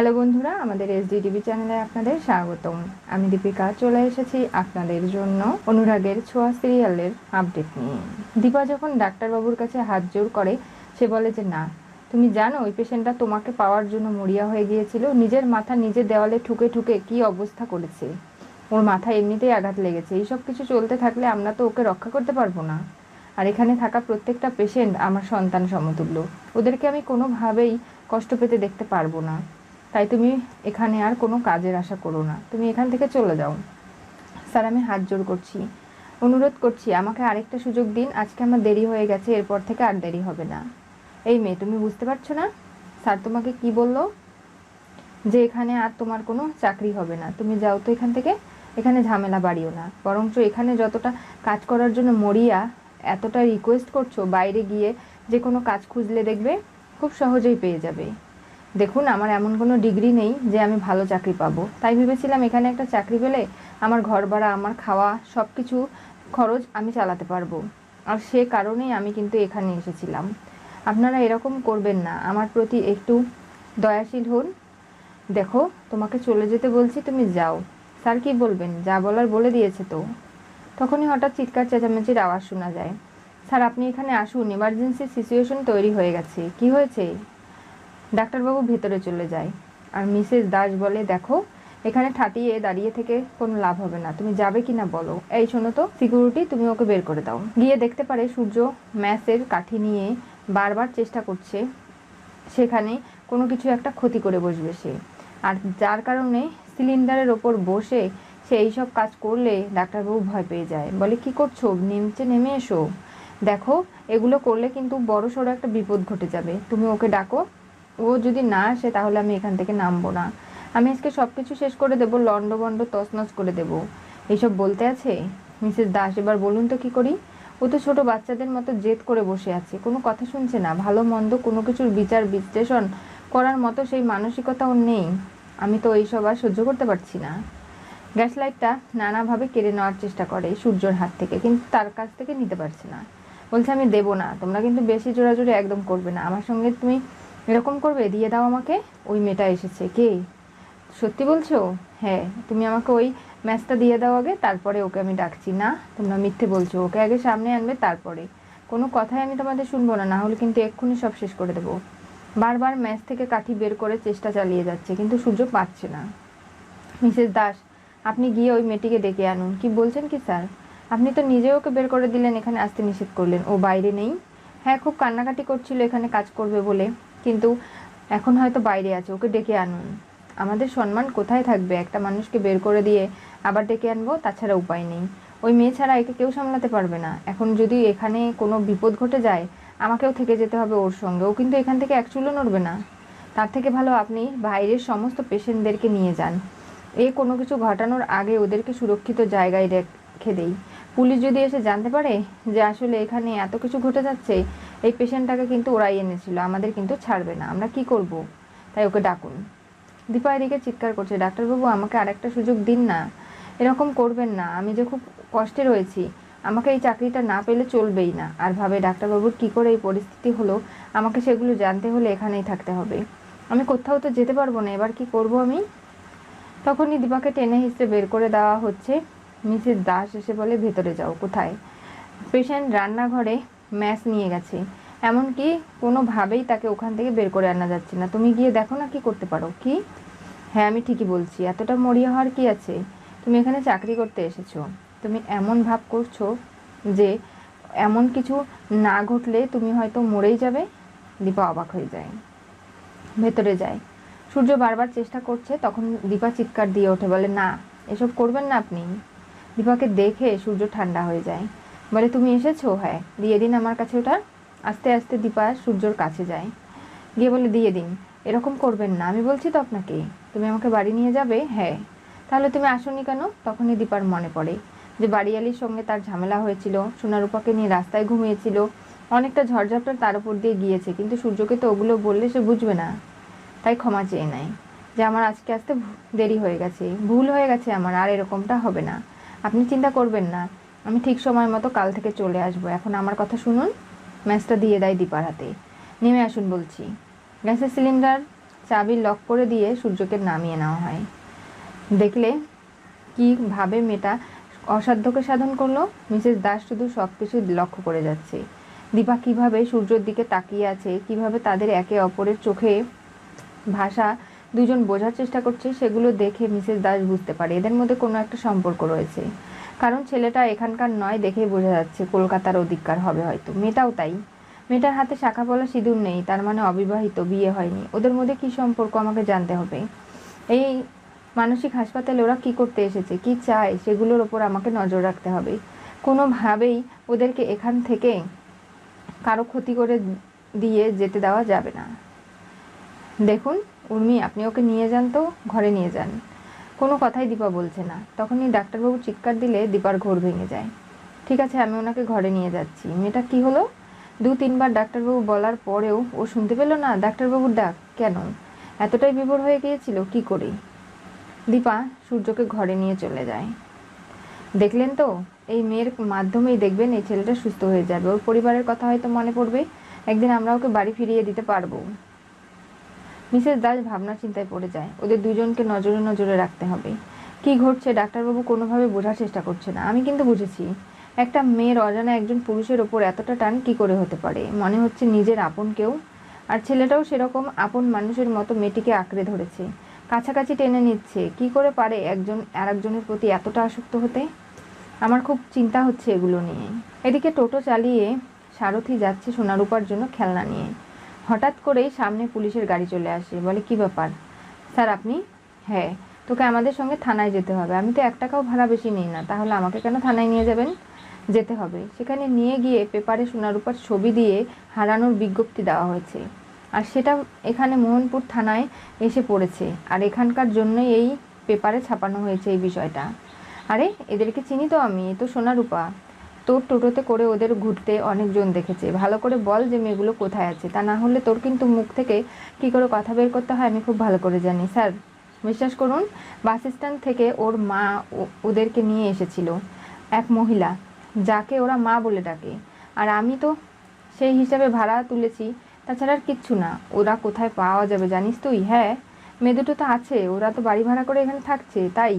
Hello বন্ধুরা, আমাদের SD TV চ্যানেলে আপনাদের স্বাগতম। আমি দীপিকা, চলে এসেছি আপনাদের জন্য অনুরাগের ছোঁয়া সিরিয়ালের আপডেট নিয়ে। দীপা যখন ডাক্তারবাবুর কাছে হাত জোর করে, সে বলে যে, না, তুমি জানো, ওই পেশেন্টটা তোমাকে পাওয়ার জন্য মরিয়া হয়ে গিয়েছিল। নিজের মাথা নিজের দেওয়ালে ঠুকে ঠুকে কি অবস্থা করেছে? ওর মাথা এমনিতেই আঘাত লেগেছে। এইসব কিছু চলতে থাকলে আমরা তো ওকে রক্ষা করতে পারব না। আর এখানে থাকা প্রত্যেকটা পেশেন্ট আমার সন্তান সমতুল্য। ওদেরকে আমি কোনোভাবেই কষ্ট পেতে দেখতে পারব না। তাই তুমি এখানে আর কোনো কাজের আশা করো না। তুমি এখান থেকে চলে যাও। স্যার, আমি হাত জোর করছি। অনুরোধ করছি, আমাকে আরেকটা সুযোগ দিন। আজকে আমার দেরি হয়ে গেছে, এরপর থেকে আর দেরি হবে না। এই মেয়ে, তুমি বুঝতে পারছ না? স্যার তোমাকে কি বলল? যে এখানে আর তোমার কোনো চাকরি হবে না। তুমি যাও তো এখান থেকে। এখানে ঝামেলা বাড়িও না। বরঞ্চ এখানে যতটা কাজ করার জন্য মরিয়া এতটা রিকোয়েস্ট করছ, বাইরে গিয়ে যে কোনো কাজ খুঁজলে দেখবে, খুব সহজেই পেয়ে যাবে। দেখুন, আমার এমন কোনো ডিগ্রি নেই যে আমি ভালো চাকরি পাবো। তাই ভেবেছিলাম এখানে একটা চাকরি পেলে আমার ঘর ভাড়া আমার খাওয়া সব কিছু খরচ আমি চালাতে পারব। আর সে কারণেই আমি কিন্তু এখানে এসেছিলাম। আপনারা এরকম করবেন না। আমার প্রতি একটু দয়াশীল হন। দেখো, তোমাকে চলে যেতে বলছি, তুমি যাও। স্যার কি বলবেন? যা বলার বলে দিয়েছে তো। তখনই হঠাৎ চিৎকার, চেঁচামেচির আওয়াজ শোনা যায়। স্যার, আপনি এখানে আসুন। এমার্জেন্সি সিচুয়েশন তৈরি হয়ে গেছে। কি হয়েছে? ডাক্তারবাবু ভেতরে চলে যায়। আর মিসেস দাস বলে, দেখো, এখানে ঠাটিয়ে দাঁড়িয়ে থেকে কোনো লাভ হবে না। তুমি যাবে কি না বলো। এই শোনো তো, সিকিউরিটি, তুমি ওকে বের করে দাও। গিয়ে দেখতে পারে সূর্য ম্যাসের কাঠি নিয়ে বারবার চেষ্টা করছে। সেখানে কোনো কিছু একটা ক্ষতি করে বসবে সে। আর যার কারণে সিলিন্ডারের ওপর বসে সে এইসব কাজ করলে ডাক্তারবাবু ভয় পেয়ে যায়। বলে, কি করছ? নিচে নেমে এসো। দেখো, এগুলো করলে কিন্তু বড় সড়ো একটা বিপদ ঘটে যাবে। তুমি ওকে ডাকো ও যদি না আসে, তাহলে আমি এখান থেকে নামবো না। আমি আজকে সব কিছু শেষ করে দেবো, লন্ড বন্ড তছনছ করে দেবো। এইসব বলতে আছে? মিসেস দাস, এবার বলুন তো কি করি? ও তো ছোটো বাচ্চাদের মতো জেদ করে বসে আছে। কোনো কথা শুনছে না। ভালো মন্দ কোনো কিছুর বিচার, বিশ্লেষণ করার মতো সেই মানসিকতা ওর নেই। আমি তো এইসব আর সহ্য করতে পারছি না। গ্যাস লাইটটা নানাভাবে কেড়ে নেওয়ার চেষ্টা করে সূর্যর হাত থেকে, কিন্তু তার কাছ থেকে নিতে পারছে না। বলছে, আমি দেবো না। তোমরা কিন্তু বেশি জোরাজোরি একদম করবে না। আমার সঙ্গে তুমি এরকম করবে, দিয়ে দাও আমাকে। ওই মেয়েটা এসেছে। কে? সত্যি বলছো? হ্যাঁ তুমি আমাকে ওই ম্যাচটা দিয়ে দাও আগে, তারপরে ওকে আমি ডাকছি। না, তোমরা মিথ্যে বলছো। ওকে আগে সামনে আনবে, তারপরে। কোনো কথাই আমি তোমাদের শুনব না না হলে কিন্তু এক্ষুনি সব শেষ করে দেবো। বারবার ম্যাচ থেকে কাঠি বের করে চেষ্টা চালিয়ে যাচ্ছে, কিন্তু সুযোগ পাচ্ছে না। মিসেস দাস, আপনি গিয়ে ওই মেয়েটিকে ডেকে আনুন। কি বলছেন কি, স্যার? আপনি তো নিজে ওকে বের করে দিলেন, এখানে আসতে নিষেধ করলেন। ও বাইরে নেই। হ্যাঁ খুব কান্নাকাটি করছিল, এখানে কাজ করবে বলে। কিন্তু এখন হয়তো বাইরে আছে, ওকে ডেকে আনুন। আমাদের সম্মান কোথায় থাকবে? একটা মানুষকে বের করে দিয়ে আবার ডেকে আনব, তাছাড়া উপায় নেই। ওই মেয়ে ছাড়া একে কেউ সামলাতে পারবে না। এখন যদি এখানে কোনো বিপদ ঘটে যায়, আমাকেও থেকে যেতে হবে ওর সঙ্গে। ও কিন্তু এখান থেকে এক চুলো নড়বে না। তার থেকে ভালো আপনি বাইরের সমস্ত পেশেন্টদেরকে নিয়ে যান। এ কোনো কিছু ঘটানোর আগে ওদেরকে সুরক্ষিত জায়গায় রেখে দেই। পুলিশ যদি এসে জানতে পারে যে আসলে এখানে এত কিছু ঘটে যাচ্ছে, এই পেশেন্টটাকে কিন্তু ওরাই এনেছিল, আমাদের কিন্তু ছাড়বে না, আমরা কি করব? তাই ওকে ডাকুন। দীপা এদিকে চিৎকার করছে, ডাক্তারবাবু, আমাকে আরেকটা সুযোগ দিন না, এরকম করবেন না, আমি যে খুব কষ্টে রয়েছি, আমাকে এই চাকরিটা না পেলে চলবেই না। আর ভাবে ডাক্তারবাবুর কি করে এই পরিস্থিতি হলো, আমাকে সেগুলো জানতে হলে এখানেই থাকতে হবে। আমি কোথাও তো যেতে পারব না, এবার কি করব আমি? তখনই দীপাকে টেনে হিসেবে বের করে দেওয়া হচ্ছে। মিসেস দাস এসে বলে, ভেতরে যাও, কোথায়? পেশেন্ট রান্নাঘরে ম্যাচ নিয়ে গেছে। এমনকি কোনোভাবেই তাকে ওখান থেকে বের করে আনা যাচ্ছে না। তুমি গিয়ে দেখো না কি করতে পারো। কি? হ্যাঁ আমি ঠিকই বলছি। এতটা মরিয়া হওয়ার কি আছে? তুমি এখানে চাকরি করতে এসেছ। তুমি এমন ভাব করছ যে এমন কিছু না ঘটলে তুমি হয়তো মরেই যাবে। দীপা অবাক হয়ে যায়। ভেতরে যায়। সূর্য বারবার চেষ্টা করছে, তখন দীপা চিৎকার দিয়ে ওঠে, বলে, না, এসব করবেন না আপনি। দীপাকে দেখে সূর্য ঠান্ডা হয়ে যায়। বলে, তুমি এসেছ? হ্যাঁ। দিয়ে দিন আমার কাছে ওটা। আস্তে আস্তে দীপা সূর্যর কাছে যায়। গিয়ে বলে, দিয়ে দিন। এরকম করবেন না। আমি বলছি তো আপনাকে। তুমি আমাকে বাড়ি নিয়ে যাবে? হ্যাঁ। তাহলে তুমি আসনি কেন? তখনই দীপার মনে পড়ে যে বাড়িয়ালির সঙ্গে তার ঝামেলা হয়েছিল, সোনারূপাকে নিয়ে রাস্তায় ঘুমিয়েছিল, অনেকটা ঝড়ঝাপটা তার উপর দিয়ে গিয়েছে, কিন্তু সূর্যকে তো ওগুলো বললে সে বুঝবে না। তাই ক্ষমা চেয়ে নেয় যে, আমার আজকে আসতে দেরি হয়ে গেছে। ভুল হয়ে গেছে আমার, আর এরকমটা হবে না। আপনি চিন্তা করবেন না, আমি ঠিক সময় মতো কাল থেকে চলে আসব। এখন আমার কথা শুনুন, ম্যাচটা দিয়ে দেয় দীপার হাতে। নেমে আসুন বলছি। গ্যাসের সিলিন্ডার চাবি লক করে দিয়ে সূর্যকে নামিয়ে নেওয়া হয়। দেখলে কীভাবে মেয়েটা অসাধ্যকে সাধন করল, মিসেস দাস শুধু সব কিছু লক্ষ্য করে যাচ্ছে। দীপা কীভাবে সূর্যের দিকে তাকিয়ে আছে, কীভাবে তাদের একে অপরের চোখে ভাষা দুজন বোঝার চেষ্টা করছে, সেগুলো দেখে মিসেস দাস বুঝতে পারে। এদের মধ্যে কোনো একটা সম্পর্ক রয়েছে। কারণ ছেলেটা এখানকার নয় দেখেই বোঝা যাচ্ছে কলকাতার অধিকার হবে হয়তো। মেয়েটাও তাই। মেয়েটার হাতে শাখা বলা সিঁদুর নেই, তার মানে অবিবাহিত, বিয়ে হয়নি। ওদের মধ্যে কি সম্পর্ক আমাকে জানতে হবে? এই মানসিক হাসপাতালে ওরা কি করতে এসেছে, কি চায়, সেগুলোর ওপর আমাকে নজর রাখতে হবে। কোনোভাবেই ওদেরকে এখান থেকে কারও ক্ষতি করে দিয়ে যেতে দেওয়া যাবে না। দেখুন, উর্মি, আপনি ওকে নিয়ে যান তো, ঘরে নিয়ে যান। কোনো কথাই দীপা বলছে না। তখনই ডাক্তারবাবু চিৎকার দিলে দীপার ঘোর ভেঙে যায়। ঠিক আছে, আমি ওনাকে ঘরে নিয়ে যাচ্ছি। মেয়েটা কি হলো? দু, তিনবার ডাক্তারবাবু বলার পরেও ও শুনতে পেল না ডাক্তারবাবুর ডাক। কেন? এতটাই বিভোর হয়ে গিয়েছিল, কি করে? দীপা সূর্যকে ঘরে নিয়ে চলে যায়। দেখলেন তো, এই মেয়ের মাধ্যমেই দেখবেন এই ছেলেটা সুস্থ হয়ে যাবে। ওর পরিবারের কথা হয়তো মনে পড়বে। একদিন আমরা ওকে বাড়ি ফিরিয়ে দিতে পারব। মিসেস দাস ভাবনা চিন্তায় পড়ে যায়। ওদের দুজনকে নজরে নজরে রাখতে হবে। কি ঘটছে ডাক্তারবাবু কোনোভাবে বোঝার চেষ্টা করছে না। আমি কিন্তু বুঝেছি। একটা মেয়ের অজানা একজন পুরুষের ওপর এতটা টান কি করে হতে পারে? মনে হচ্ছে নিজের আপন কেউ। আর ছেলেটাও সেরকম আপন মানুষের মতো মেয়েটিকে আঁকড়ে ধরেছে। কাছাকাছি টেনে নিচ্ছে। কি করে পারে একজন আরেকজনের প্রতি এতটা আসক্ত হতে? আমার খুব চিন্তা হচ্ছে এগুলো নিয়ে। এদিকে টোটো চালিয়ে সারথি যাচ্ছে সোনারূপার জন্য খেলনা নিয়ে। হঠাৎ করেই সামনে পুলিশের গাড়ি চলে আসে। বলে, কি ব্যাপার? স্যার, আপনি? হ্যাঁ তোকে আমাদের সঙ্গে থানায় যেতে হবে। আমি তো এক টাকাও ভাড়া বেশি নিই না। তাহলে আমাকে কেন থানায় নিয়ে যাবেন? যেতে হবে। সেখানে নিয়ে গিয়ে পেপারে সোনারূপার ছবি দিয়ে হারানোর বিজ্ঞপ্তি দেওয়া হয়েছে। আর সেটা এখানে মোহনপুর থানায় এসে পড়েছে। আর এখানকার জন্যই এই পেপারে ছাপানো হয়েছে এই বিষয়টা। আরে, এদেরকে চিনি তো আমি। এ তো সোনারূপা। তোর টোটোতে করে ওদের ঘুরতে অনেকজন দেখেছে। ভালো করে বল যে মেয়েগুলো কোথায় আছে। তা না হলে তোর কিন্তু মুখ থেকে কি করে কথা বের করতে হয় আমি খুব ভালো করে জানি। স্যার, বিশ্বাস করুন, বাস স্ট্যান্ড থেকে ওর মা ওদেরকে নিয়ে এসেছিল। এক মহিলা, যাকে ওরা মা বলে ডাকে। আর আমি তো সেই হিসাবে ভাড়া তুলেছি, তাছাড়া আর কিচ্ছু না। ওরা কোথায় পাওয়া যাবে জানিস তুই? হ্যাঁ মেয়ে দুটো তো আছে, ওরা তো বাড়ি ভাড়া করে এখানে থাকছে, তাই।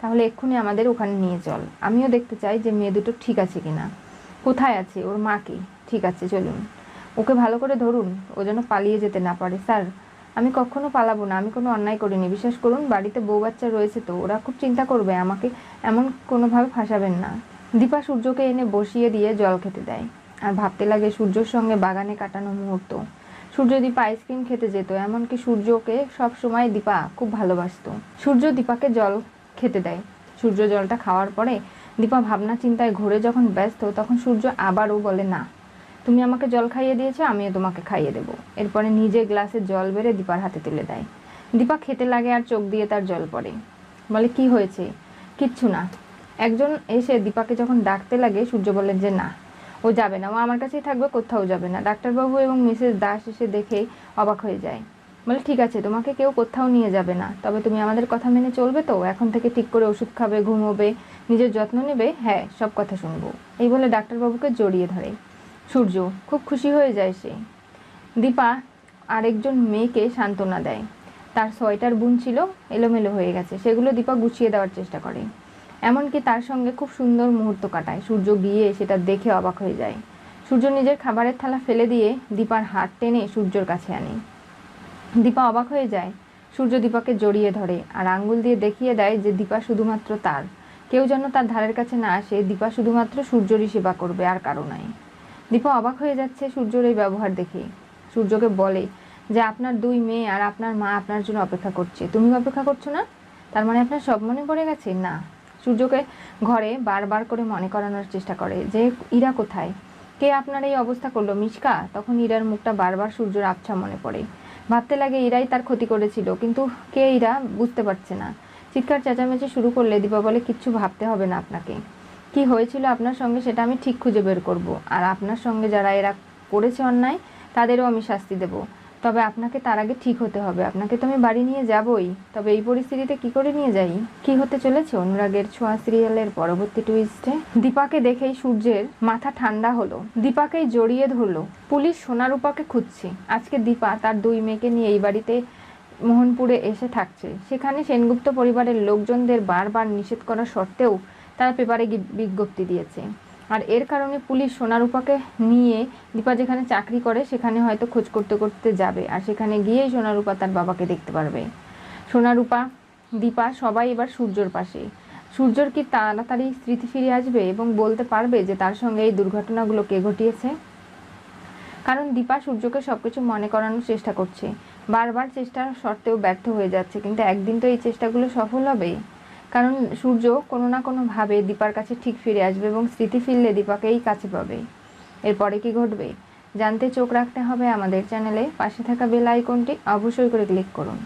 তাহলে এক্ষুনি আমাদের ওখানে নিয়ে চল। আমিও দেখতে চাই যে মেয়ে দুটো ঠিক আছে কিনা। কোথায় আছে? ওর মাকে ঠিক আছে, চলুন। ওকে ভালো করে ধরুন। ও যেন পালিয়ে যেতে না পারে। স্যার, আমি কখনো পালাবো না। আমি কোনো অন্যায় করিনি। বিশ্বাস করুন, বাড়িতে বউ বাচ্চা রয়েছে তো। ওরা খুব চিন্তা করবে। আমাকে এমন কোনোভাবে ফাঁসাবেন না। দীপা সূর্যকে এনে বসিয়ে দিয়ে জল খেতে দেয়। আর ভাবতে লাগে সূর্যর সঙ্গে বাগানে কাটানো মুহূর্ত। সূর্য দীপা আইসক্রিম খেতে যেত। এমনকি সূর্যকে সব সময় দীপা খুব ভালোবাসতো। সূর্য দীপাকে জল খেতে দেয়। সূর্য জলটা খাওয়ার পরে দীপা ভাবনা চিন্তায় ঘুরে যখন ব্যস্ত, তখন সূর্য আবারও বলে, না, তুমি আমাকে জল খাইয়ে দিয়েছ, আমিও তোমাকে খাইয়ে দেবো। এরপরে নিজে গ্লাসে জল বেড়ে দীপার হাতে তুলে দেয়। দীপা খেতে লাগে আর চোখ দিয়ে তার জল পড়ে। বলে, কি হয়েছে? কিচ্ছু না। একজন এসে দীপাকে যখন ডাকতে লাগে, সূর্য বলে, যে না, ও যাবে না। ও আমার কাছেই থাকবে, কোথাও যাবে না। ডাক্তারবাবু এবং মিসেস দাস এসে দেখে অবাক হয়ে যায়। বলে, ঠিক আছে, তোমাকে কেউ কোথাও নিয়ে যাবে না। তবে তুমি আমাদের কথা মেনে চলবে তো? এখন থেকে ঠিক করে ওষুধ খাবে, ঘুমোবে, নিজের যত্ন নেবে? হ্যাঁ সব কথা শুনব। এই বলে ডাক্তারবাবুকে জড়িয়ে ধরে। সূর্য, খুব খুশি হয়ে যায় সে। দীপা আরেকজন মেয়েকে সান্ত্বনা দেয়। তার সোয়েটার বুন ছিল, এলোমেলো হয়ে গেছে। সেগুলো দীপা গুছিয়ে দেওয়ার চেষ্টা করে। এমনকি তার সঙ্গে খুব সুন্দর মুহূর্ত কাটায়। সূর্য গিয়ে সেটা দেখে অবাক হয়ে যায়। সূর্য নিজের খাবারের থালা ফেলে দিয়ে দীপার হাত টেনে সূর্যর কাছে আনে। দীপা অবাক হয়ে যায়। সূর্য দীপাকে জড়িয়ে ধরে আর আঙ্গুল দিয়ে দেখিয়ে দেয় যে দীপা শুধুমাত্র তার। কেউ যেন তার ধারের কাছে না আসে, দীপা শুধুমাত্র সূর্যরই সেবা করবে আর কারও নাই। দীপা অবাক হয়ে যাচ্ছে সূর্যর এই ব্যবহার দেখে। সূর্যকে বলে যে, আপনার দুই মেয়ে আর আপনার মা আপনার জন্য অপেক্ষা করছে। তুমি অপেক্ষা করছ না? তার মানে আপনার সব মনে পড়ে গেছে? না। সূর্যকে ঘরে বারবার করে মনে করানোর চেষ্টা করে যে, ইরা কোথায়? কে আপনার এই অবস্থা করল? মিশকা? তখন ইরার মুখটা বারবার সূর্যর আবছা মনে পড়ে। ভাবতে লাগে এরাই তার ক্ষতি করেছিল, কিন্তু কে এরা বুঝতে পারছে না। চিৎকার চেঁচামেচি শুরু করলে দীপা বলে, কিচ্ছু ভাবতে হবে না আপনাকে। কি হয়েছিল আপনার সঙ্গে সেটা আমি ঠিক খুঁজে বের করব। আর আপনার সঙ্গে যারা এরা করেছে অন্যায়, তাদেরও আমি শাস্তি দেব। তবে আপনাকে তার আগে ঠিক হতে হবে। আপনাকে তো আমি বাড়ি নিয়ে যাবই। তবে এই পরিস্থিতিতে কি করে নিয়ে যাই? কি হতে চলেছে অনুরাগের ছোঁয়া সিরিয়ালের পরবর্তী টুইস্টে দীপাকে দেখেই সূর্যের মাথা ঠান্ডা হলো। দীপাকেই জড়িয়ে ধরলো। পুলিশ সোনারূপাকে খুঁজছে। আজকে দীপা তার দুই মেয়েকে নিয়ে এই বাড়িতে মোহনপুরে এসে থাকছে। সেখানে সেনগুপ্ত পরিবারের লোকজনদের বারবার নিষেধ করা সত্ত্বেও তারা পেপারে বিজ্ঞপ্তি দিয়েছে। আর এর কারণে পুলিশ সোনারূপাকে নিয়ে দীপা যেখানে চাকরি করে, সেখানে হয়তো খোঁজ করতে করতে যাবে। আর সেখানে গিয়েই সোনারূপা তার বাবাকে দেখতে পারবে। সোনারূপা দীপা সবাই এবার সূর্যর পাশে। সূর্যর কি তাড়াতাড়ি স্মৃতি ফিরে আসবে এবং বলতে পারবে যে তার সঙ্গে এই দুর্ঘটনাগুলো কে ঘটিয়েছে? কারণ দীপা সূর্যকে সবকিছু মনে করানোর চেষ্টা করছে। বারবার চেষ্টা সত্ত্বেও ব্যর্থ হয়ে যাচ্ছে, কিন্তু একদিন তো এই চেষ্টাগুলো সফল হবে? কারণ সূর্য কোনো না কোনোভাবে দীপার কাছে ঠিক ফিরে আসবে এবং স্মৃতি ফিরলে দীপাকেই কাছে পাবে। এরপরে কি ঘটবে? জানতে চোখ রাখতে হবে আমাদের চ্যানেলে। পাশে থাকা বেল আইকনটি অবশ্যই করে ক্লিক করুন।